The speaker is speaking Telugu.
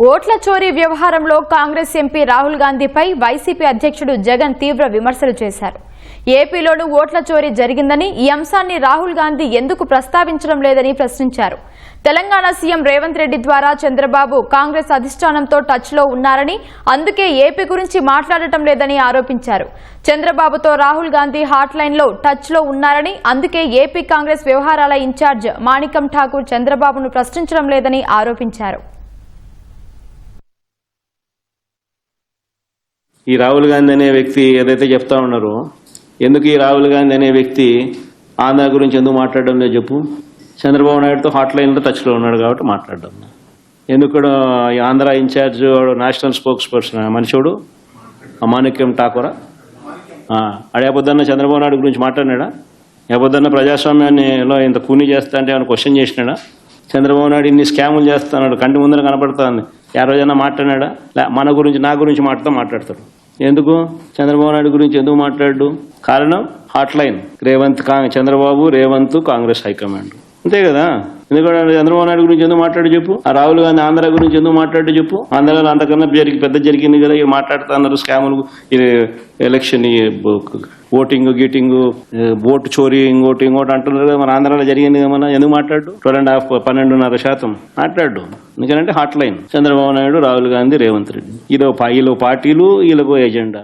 ఓట్ల చోరీ వ్యవహారంలో కాంగ్రెస్ ఎంపీ రాహుల్ గాంధీపై వైసీపీ అధ్యక్షుడు జగన్ తీవ్ర విమర్శలు చేశారు. ఏపీలోనూ ఓట్ల చోరీ జరిగిందని ఈ అంశాన్ని రాహుల్ గాంధీ ఎందుకు ప్రస్తావించడం లేదని ప్రశ్నించారు. తెలంగాణ సీఎం రేవంత్ రెడ్డి ద్వారా చంద్రబాబు కాంగ్రెస్ అధిష్టానంతో టచ్లో ఉన్నారని అందుకే ఏపీ గురించి మాట్లాడటం లేదని ఆరోపించారు. చంద్రబాబుతో రాహుల్ గాంధీ హాట్ లైన్లో టచ్లో ఉన్నారని అందుకే ఏపీ కాంగ్రెస్ వ్యవహారాల ఇన్ఛార్జ్ మాణికం ఠాకూర్ చంద్రబాబును ప్రశ్నించడం లేదని ఆరోపించారు. ఈ రాహుల్ గాంధీ అనే వ్యక్తి ఏదైతే చెప్తా ఉన్నారో ఎందుకు ఈ రాహుల్ గాంధీ అనే వ్యక్తి ఆంధ్ర గురించి ఎందుకు మాట్లాడడం లేదు చెప్పు? చంద్రబాబు నాయుడుతో హాట్ లైన్లో టచ్లో ఉన్నాడు కాబట్టి మాట్లాడడం. ఎందుకు ఈ ఆంధ్ర ఇన్ఛార్జ్ వాడు నేషనల్ స్పోక్స్ పర్సన్ మనిషోడు అమాణిక్యం ఠాకూరా? అడేపొద్దన్న చంద్రబాబు నాయుడు గురించి మాట్లాడినాడా? ఏపొద్దన్న ప్రజాస్వామ్యాన్నిలో ఇంత కూని చేస్తా అంటే ఏమైనా క్వశ్చన్ చేసినాడా? చంద్రబాబు నాయుడు ఇన్ని స్కాములు చేస్తున్నాడు కంటి ముందర కనపడుతుంది. ఏ రోజైనా మాట్లాడినాడా? లే మన గురించి నా గురించి మాట్లాడుతూ మాట్లాడతాడు. ఎందుకు? చంద్రబాబు నాయుడు గురించి ఎందుకు మాట్లాడు? కారణం హాట్ లైన్ రేవంత్ కా- చంద్రబాబు రేవంత్ కాంగ్రెస్ హైకమాండ్. అంతే కదా? ఎందుకంటే చంద్రబాబు నాయుడు గురించి ఎందుకు మాట్లాడు చెప్పు? ఆ రాహుల్ గాంధీ ఆంధ్ర గురించి ఎందుకు మాట్లాడు చెప్పు? ఆంధ్రలో అంతకన్నా జరిగి పెద్ద జరిగింది కదా ఇవి మాట్లాడుతున్నారు స్కాములు. ఇది ఎలక్షన్ ఈ ఓటింగ్ గీటింగ్ ఓటు చోరీ ఇంకోటి ఇంకోటి అంటున్నారు కదా మన ఆంధ్రాలో జరిగింది కదా మన ఎందుకు మాట్లాడు? ట్వెల్వ్ అండ్ హాఫ్ పన్నెండున్నర శాతం మాట్లాడు. ఎందుకంటే హాట్ లైన్ చంద్రబాబు నాయుడు రాహుల్ గాంధీ రేవంత్ రెడ్డి. ఈలో ఈలో పార్టీలు ఈలో ఎజెండా